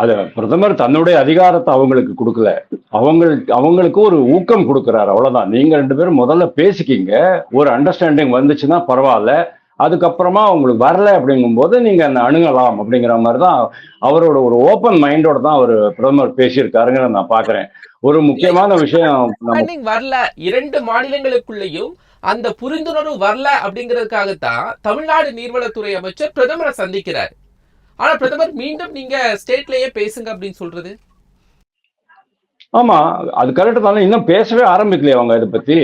அது பிரதமர் தன்னுடைய அதிகாரத்தை அவங்களுக்கு கொடுக்கல. அவங்களுக்கு அவங்களுக்கு ஒரு ஊக்கம் கொடுக்கிறார் அவ்வளவுதான். நீங்க ரெண்டு பேரும் முதல்ல பேசிக்கிங்க. ஒரு அண்டர்ஸ்டாண்டிங் வந்துச்சுன்னா பரவாயில்ல. அதுக்கப்புறமா உங்களுக்கு வரல அப்படிங்கும்போது நீங்க அந்த அணுகலாம் அப்படிங்கிற மாதிரி தான் அவரோட ஒரு ஓப்பன் மைண்டோட தான் அவர் பிரதமர் பேசியிருக்காருங்கிறத நான் பாக்குறேன். ஒரு முக்கியமான விஷயம் வரல. இரண்டு மாநிலங்களுக்குள்ளேயும் அந்த புரிந்துணர்வு வரல அப்படிங்கிறதுக்காகத்தான் தமிழ்நாடு நீர்வளத்துறை அமைச்சர் பிரதமரை சந்திக்கிறார். ஆனா பிரதமர் மீண்டும் நீங்க ஸ்டேட்லயே பேசுங்க அப்படின்னு சொல்றது. ஆமா அது கரெக்ட் தானே. இன்னும் பேசவே ஆரம்பிக்கலையே அவங்க இதை பத்தி.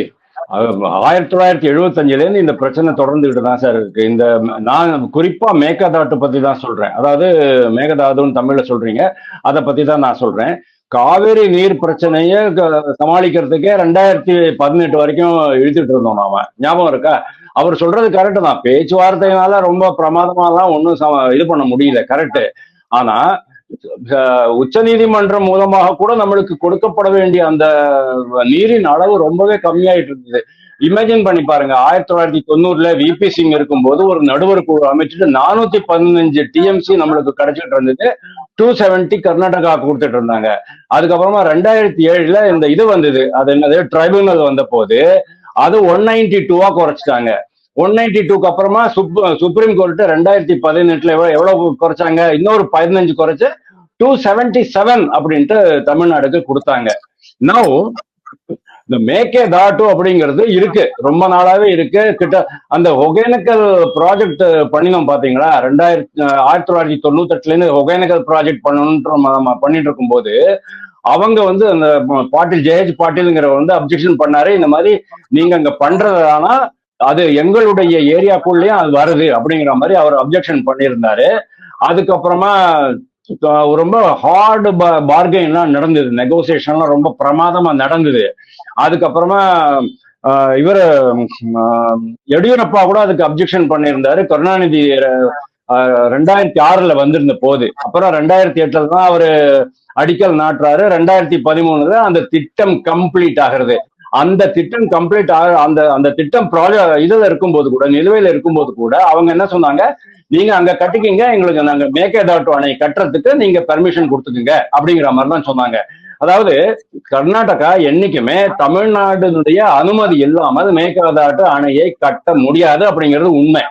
ஆயிரத்தி தொள்ளாயிரத்தி எழுபத்தஞ்சுல இருந்து இந்த பிரச்சனை தொடர்ந்துகிட்டு தான் சார் இருக்கு. இந்த நான் குறிப்பா மேகதாட்டு பத்தி தான் சொல்றேன். அதாவது மேகதாதுன்னு தமிழ்ல சொல்றீங்க. அதை பத்தி தான் நான் சொல்றேன். காவேரி நீர் பிரச்சனைய சமாளிக்கிறதுக்கே ரெண்டாயிரத்தி பதினெட்டு வரைக்கும் இழுத்துட்டு இருந்தோம் நாம. ஞாபகம் இருக்கா? அவர் சொல்றது கரெக்ட் தான். பேச்சுவார்த்தையினால ரொம்ப பிரமாதமாலாம் ஒன்றும் இது பண்ண முடியல. கரெக்டு ஆனா உச்ச நீதிமன்றம் மூலமாக கூட நம்மளுக்கு கொடுக்கப்பட வேண்டிய அந்த நீரின் அளவு ரொம்பவே கம்மியாயிட்டு இருந்தது. இமேஜின் பண்ணி பாருங்க. ஆயிரத்தி தொள்ளாயிரத்தி தொண்ணூறுல விபி சிங் இருக்கும்போது ஒரு நடுவர் குழு அமைச்சிட்டு நானூத்தி பதினஞ்சு டிஎம்சி நம்மளுக்கு கிடைச்சிட்டு இருந்தது. டூ செவன்டி கர்நாடகா கொடுத்துட்டு இருந்தாங்க. அதுக்கப்புறமா ரெண்டாயிரத்தி ஏழுல இந்த இது வந்தது. அது என்னது? ட்ரைபுனல் வந்த போது அது ஒன் நைன்டி டூவா குறைச்சிட்டாங்க. ஒன் நைன்டி டூக்கு அப்புறமா சுப் சுப்ரீம் கோர்ட் ரெண்டாயிரத்தி பதினெட்டுல எவ்வளவு எவ்வளவு குறைச்சாங்க? இன்னொரு பதினஞ்சு குறைச்சு டூ செவன்டி செவன் அப்படின்ட்டு தமிழ்நாடுக்கு கொடுத்தாங்க. நோ இந்த மேக்கே தாட்டு அப்படிங்கிறது இருக்கு. ரொம்ப நாளாவே இருக்கு. கிட்ட அந்த ஒகேனக்கல் ப்ராஜெக்ட் பண்ணினோம் பாத்தீங்களா? ரெண்டாயிரத்தி ஆயிரத்தி தொள்ளாயிரத்தி தொண்ணூத்தெட்டுல இருந்து ஒகேனக்கல் ப்ராஜெக்ட் பண்ணணுன்ற நம்ம பண்ணிட்டு இருக்கும்போது அவங்க வந்து அந்த பாட்டில் ஜெயஜ் பாட்டில்ங்கிற வந்து அப்ஜெக்ஷன் பண்ணாரு. இந்த மாதிரி நீங்க அங்க பண்றதானா அது எங்களுடைய ஏரியாக்குள்ளேயும் அது வருது அப்படிங்கிற மாதிரி அவர் அப்ஜெக்ஷன் பண்ணியிருந்தாரு. அதுக்கப்புறமா ரொம்ப ஹார்டு பார்கெயின்லாம் நடந்தது. நெகோசியேஷன்லாம் ரொம்ப பிரமாதமா நடந்தது. அதுக்கப்புறமா இவர் இவரு எடியூரப்பா கூட அதுக்கு அப்ஜெக்ஷன் பண்ணியிருந்தாரு. கருணாநிதி ரெண்டாயிரத்தி ஆறுல வந்திருந்த போது. அப்புறம் ரெண்டாயிரத்தி எட்டுல தான் அவரு அடிக்கல் நாட்டுறாரு. ரெண்டாயிரத்தி பதிமூணுல அந்த திட்டம் கம்ப்ளீட் ஆகிறது. அந்த திட்டம் கம்ப்ளீட் ஆக அந்த அந்த திட்டம் ப்ராஜெக்ட் இதுல இருக்கும்போது கூட நிலுவையில இருக்கும்போது கூட அவங்க என்ன சொன்னாங்க? நீங்க அங்க கட்டிக்கிங்க எங்களுக்கு நாங்க மேகேதாட்டு அணை கட்டுறதுக்கு நீங்க பெர்மிஷன் கொடுத்துக்குங்க அப்படிங்கிற மாதிரி தான் சொன்னாங்க. அதாவது கர்நாடகா என்னைக்குமே தமிழ்நாடுனுடைய அனுமதி இல்லாமல் மேகதாட்டு அணையை கட்ட முடியாது அப்படிங்கிறது உண்மை.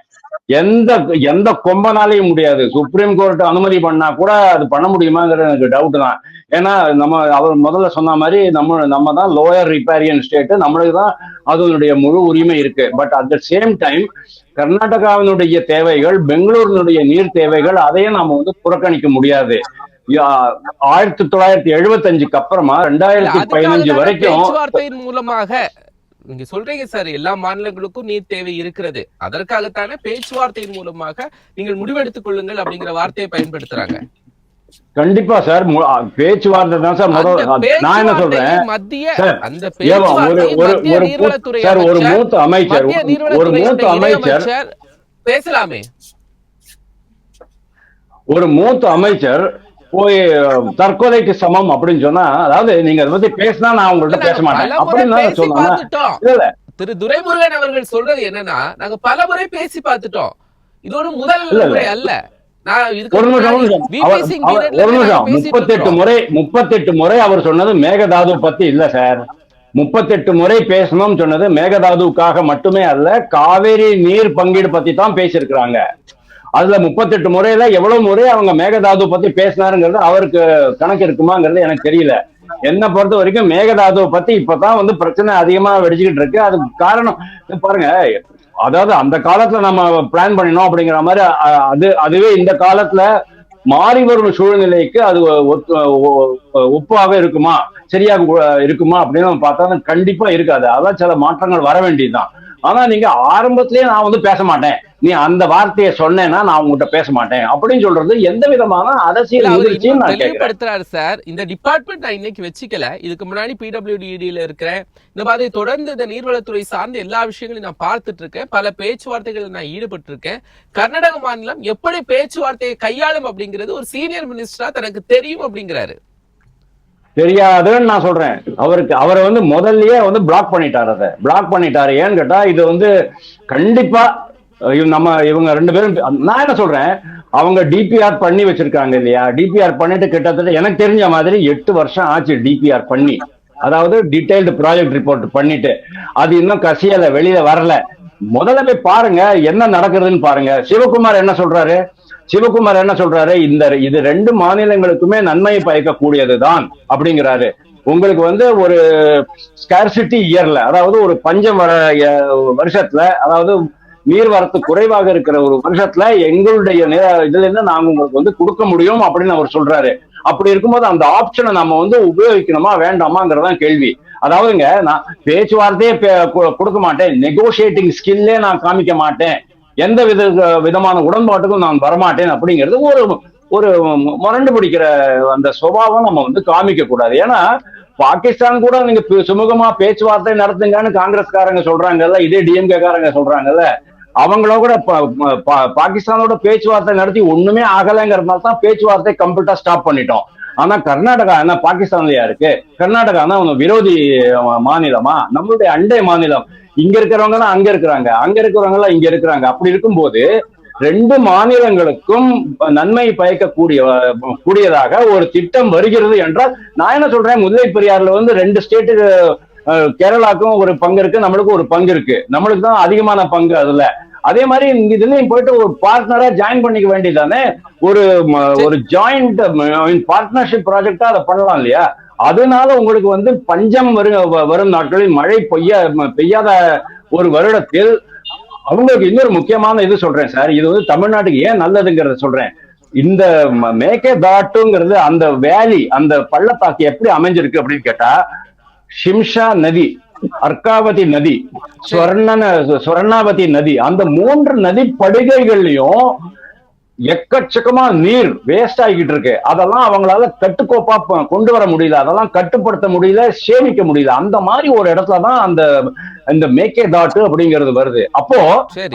எந்த எந்த கொம்பனாலையும் முடியாது. சுப்ரீம் கோர்ட் அனுமதி பண்ணா கூட அது பண்ண முடியுமாங்கிறது எனக்கு டவுட் தான். ஏன்னா நம்ம அவர் முதல்ல சொன்ன மாதிரி நம்ம நம்ம தான் லோயர் ரிப்பேரியன் ஸ்டேட் நம்மளுக்கு தான் அதனுடைய முழு உரிமை இருக்கு. But at the same time கர்நாடகாவினுடைய தேவைகள் பெங்களூரினுடைய நீர் தேவைகள் அதையும் நாம வந்து புறக்கணிக்க முடியாது. ஆயிரத்தி தொள்ளாயிரத்தி எழுபத்தஞ்சுக்கு அப்புறமா ரெண்டாயிரத்தி பதினஞ்சு வரைக்கும் மூலமாக நீங்க சொல்றீங்க சார். எல்லா மாநிலங்களுக்கும் நீர் தேவை இருக்கிறது. அதற்காகத்தானே பேச்சுவார்த்தையின் மூலமாக நீங்கள் முடிவெடுத்துக் கொள்ளுங்கள் அப்படிங்கிற வார்த்தையை பயன்படுத்துறாங்க. கண்டிப்பா சார். பேச்சுவார்த்தை தான் சார் நான் என்ன சொல்றேன்? சார், அந்த ஒரு சார் மூத்த அமைச்சர் ஒரு மூத்த அமைச்சர் பேசலாமே. ஒரு மூத்த அமைச்சர் போய் தற்கொலைக்கு சமம் அப்படின்னு சொன்னா அதாவது நீங்க அதை பத்தி பேசினா நான் உங்கள்ட்ட பேச மாட்டேன். அப்படின்னு இல்ல திரு துரைமுருகன் அவர்கள் சொல்றது என்னன்னா நாங்க பலமுறை பேசி பார்த்துட்டோம். இதோட முதல் இல்ல, இல்ல. முறை அல்ல. ஒரு நிமிஷம் ஒரு ஒரு முப்பத்தெட்டு. முறை முப்பத்தெட்டு முறை அவர் சொன்னது மேகதாது பத்தி இல்ல சார். முப்பத்தெட்டு முறை பேசணும்னு சொன்னது மேகதாதுவுக்காக மட்டுமே அல்ல காவேரி நீர் பங்கீடு பத்தி தான் பேசியிருக்கிறாங்க. அதுல முப்பத்தெட்டு முறையில எவ்வளவு முறை அவங்க மேகதாது பத்தி பேசினாருங்கிறது அவருக்கு கணக்கு இருக்குமாங்கிறது எனக்கு தெரியல. என்ன பொறுத்த வரைக்கும் மேகதாதுவை பத்தி இப்பதான் வந்து பிரச்சனை அதிகமா வெடிச்சுக்கிட்டு இருக்கு. அதுக்கு காரணம் பாருங்க அதாவது அந்த காலத்துல நம்ம பிளான் பண்ணினோம் அப்படிங்கிற மாதிரி அது அதுவே இந்த காலத்துல மாறி வரும் சூழ்நிலைக்கு அது ஒத்து- ஒப்பாக இருக்குமா சரியாக இருக்குமா அப்படின்னு நம்ம பார்த்தா கண்டிப்பா இருக்காது. அதான் சில மாற்றங்கள் வர வேண்டியதுதான். ஆனா நீங்க ஆரம்பத்திலேயே நான் வந்து பேச மாட்டேன். நீ அந்த வார்த்தையை சொன்னேன்னா நான் உங்ககிட்ட பேச மாட்டேன். அப்படின்னு சொல்றது எந்த விதமான அரசியல் நான் தெளிவுபடுத்துறாரு சார். இந்த டிபார்ட்மெண்ட் நான் இன்னைக்கு வச்சுக்கல. இதுக்கு முன்னாடி பிடபிள்யூடில இருக்கிறேன். இந்த மாதிரி தொடர்ந்து இந்த நீர்வளத்துறை சார்ந்த எல்லா விஷயங்களையும் நான் பார்த்துட்டு இருக்கேன் பல பேச்சுவார்த்தைகள் நான் ஈடுபட்டு இருக்கேன் கர்நாடக மாநிலம் எப்படி பேச்சுவார்த்தையை கையாளும் அப்படிங்கிறது ஒரு சீனியர் மினிஸ்டரா தனக்கு தெரியும் அப்படிங்கிறாரு. தெரியாதுன்னு நான் சொல்றேன். அவருக்கு அவரை வந்து முதல்லயே வந்து பிளாக் பண்ணிட்டாரு அதை. பிளாக் பண்ணிட்டாரு. ஏன்னு கேட்டா இது வந்து கண்டிப்பா நம்ம இவங்க ரெண்டு பேரும் நான் என்ன சொல்றேன்? அவங்க டிபிஆர் பண்ணி வச்சிருக்காங்க இல்லையா? டிபிஆர் பண்ணிட்டு கிட்டத்தட்ட எனக்கு தெரிஞ்ச மாதிரி எட்டு வருஷம் ஆச்சு டிபிஆர் பண்ணி. அதாவது டீடைல்டு ப்ராஜெக்ட் ரிப்போர்ட் பண்ணிட்டு. அது இன்னும் கசியல வெளியில வரல. முதல்ல போய் பாருங்க என்ன நடக்குதுன்னு பாருங்க. சிவகுமார் என்ன சொல்றாரு? சிவகுமார் என்ன சொல்றாரு? இந்த இது ரெண்டு மாநிலங்களுக்குமே நன்மை பயக்கக்கூடியதுதான் அப்படிங்கிறாரு. உங்களுக்கு வந்து ஒரு ஸ்கேர்சிட்டி இயர்ல அதாவது ஒரு பஞ்சம் வர வருஷத்துல அதாவது நீர்வரத்து குறைவாக இருக்கிற ஒரு வருஷத்துல எங்களுடைய இதுல இருந்து நாங்க உங்களுக்கு வந்து கொடுக்க முடியும் அப்படின்னு அவர் சொல்றாரு. அப்படி இருக்கும்போது அந்த ஆப்ஷனை நம்ம வந்து உபயோகிக்கணுமா வேண்டாமாங்கிறதான் கேள்வி. அதாவதுங்க நான் பேச்சுவார்த்தையே கொடுக்க மாட்டேன். நெகோசியேட்டிங் ஸ்கில்லே நான் காமிக்க மாட்டேன். எந்த வித விதமான உடன்பாட்டுக்கும் நான் வரமாட்டேன் அப்படிங்கிறது ஒரு ஒரு முரண்டு பிடிக்கிற அந்த சுபாவம் நம்ம வந்து காமிக்க கூடாது. ஏன்னா பாகிஸ்தான் கூட நீங்க சுமூகமா பேச்சுவார்த்தை நடத்துங்கன்னு காங்கிரஸ்காரங்க சொல்றாங்கல்ல இதே டிஎம்கே காரங்க சொல்றாங்கல்ல அவங்கள கூட பா- பாகிஸ்தானோட பேச்சுவார்த்தை நடத்தி ஒண்ணுமே ஆகலைங்கிறதுனால தான் பேச்சுவார்த்தை கம்ப்ளீட்டா ஸ்டாப் பண்ணிட்டோம். ஆனா கர்நாடகா என்ன பாகிஸ்தான்லயா இருக்கு? கர்நாடகா தான் விரோதி மாநிலமா? நம்மளுடைய அண்டை மாநிலம். இங்க இருக்கிறவங்க தான் அங்க இருக்கிறாங்க. அங்க இருக்கிறவங்க எல்லாம் இங்க இருக்கிறாங்க. அப்படி இருக்கும்போது ரெண்டு மாநிலங்களுக்கும் நன்மை பயக்கக்கூடிய கூடியதாக ஒரு திட்டம் வருகிறது என்றால் நான் என்ன சொல்றேன்? முல்லை பெரியாறுல வந்து ரெண்டு ஸ்டேட்டு கேரளாக்கும் ஒரு பங்கு இருக்கு நம்மளுக்கும் ஒரு பங்கு இருக்கு. நம்மளுக்கு தான் அதிகமான பங்கு அதுல. அதே மாதிரி இங்க இதுலயும் போயிட்டு ஒரு பார்ட்னரா ஜாயின் பண்ணிக்க வேண்டியதானே ஒரு ஒரு ஜாயிண்ட் பார்ட்னர்ஷிப் ப்ராஜெக்டா அதை பண்ணலாம் இல்லையா? அதனால உங்களுக்கு வந்து பஞ்சம் வரும் வரும் நாட்களில் மழை பெய்ய பெய்யாத ஒரு வருடத்தில் அவங்களுக்கு இன்னொரு முக்கியமான இது சொல்றேன் சார். இது வந்து தமிழ்நாட்டுக்கு ஏன் நல்லதுங்கிறத சொல்றேன். இந்த ம- மேக்கே தாட்டுங்கிறது அந்த வேலி அந்த பள்ளத்தாக்கு எப்படி அமைஞ்சிருக்கு அப்படின்னு கேட்டா ஷிம்ஷா நதி அர்க்காவதி நதி ஸ்வர்ண ஸ்வர்ணாவதி நதி அந்த மூன்று நதி படுகைகள்லயும் எக்கச்சக்கமா நீர் வேஸ்ட் ஆகிட்டு இருக்கு. அதெல்லாம் அவங்களால கட்டுக்கோப்பா கொண்டு வர முடியல. அதெல்லாம் கட்டுப்படுத்த முடியல சேமிக்க முடியல. அந்த மாதிரி ஒரு இடத்துல தான் அந்த இந்த மேக்கே தாட்டு அப்படிங்கிறது வருது. அப்போ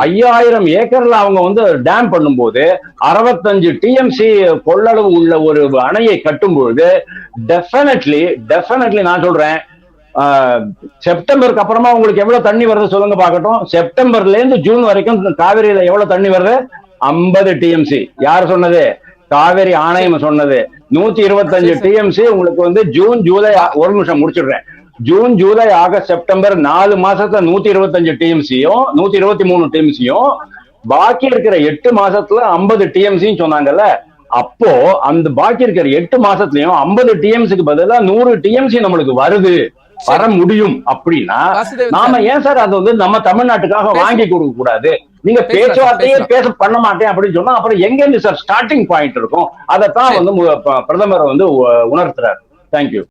ஐயாயிரம் ஏக்கர்ல அவங்க வந்து டேம் பண்ணும்போது அறுபத்தஞ்சு டிஎம்சி கொள்ளளவு உள்ள ஒரு அணையை கட்டும்பொழுது டெஃபினெட்லி டெஃபினெட்லி நான் சொல்றேன் செப்டம்பருக்கு அப்புறமா உங்களுக்கு எவ்வளவு தண்ணி வருது சொல்லுங்க பாக்கட்டும் செப்டம்பர்ல இருந்து ஜூன் வரைக்கும் காவிரியில எவ்வளவு தண்ணி வருது? ஐம்பது டிஎம்சி யார் சொன்னது? காவேரி ஆணையம் சொன்னது. நூத்தி இருபத்தஞ்சு டிஎம்சி உங்களுக்கு வந்து ஜூன் ஜூலை ஒரு நிமிஷம் முடிச்சிடுறேன். ஜூன் ஜூலை ஆகஸ்ட் செப்டம்பர் நாலு மாசத்துல நூத்தி இருபத்தஞ்சு டிஎம்சியும் நூத்தி இருபத்தி மூணு டிஎம்சியும் பாக்கி இருக்கிற எட்டு மாசத்துல ஐம்பது டிஎம்சியும் சொன்னாங்கல்ல அப்போ அந்த பாக்கி இருக்கிற எட்டு மாசத்துலயும் ஐம்பது டிஎம்சிக்கு பதிலா நூறு டிஎம்சி நம்மளுக்கு வருது. வர முடியும் அப்படின்னா நாம ஏன் சார் அது வந்து நம்ம தமிழ்நாட்டுக்காக வாங்கி கொடுக்க கூடாது? நீங்க பேச்சுவார்த்தையே. பேச பண்ண மாட்டேன் அப்படின்னு சொன்னா அப்புறம் எங்க இருந்து சார் ஸ்டார்டிங் பாயிண்ட் இருக்கும்? அதைத்தான். வந்து பிரதமர் வந்து உணர்த்துறாரு. தேங்க்யூ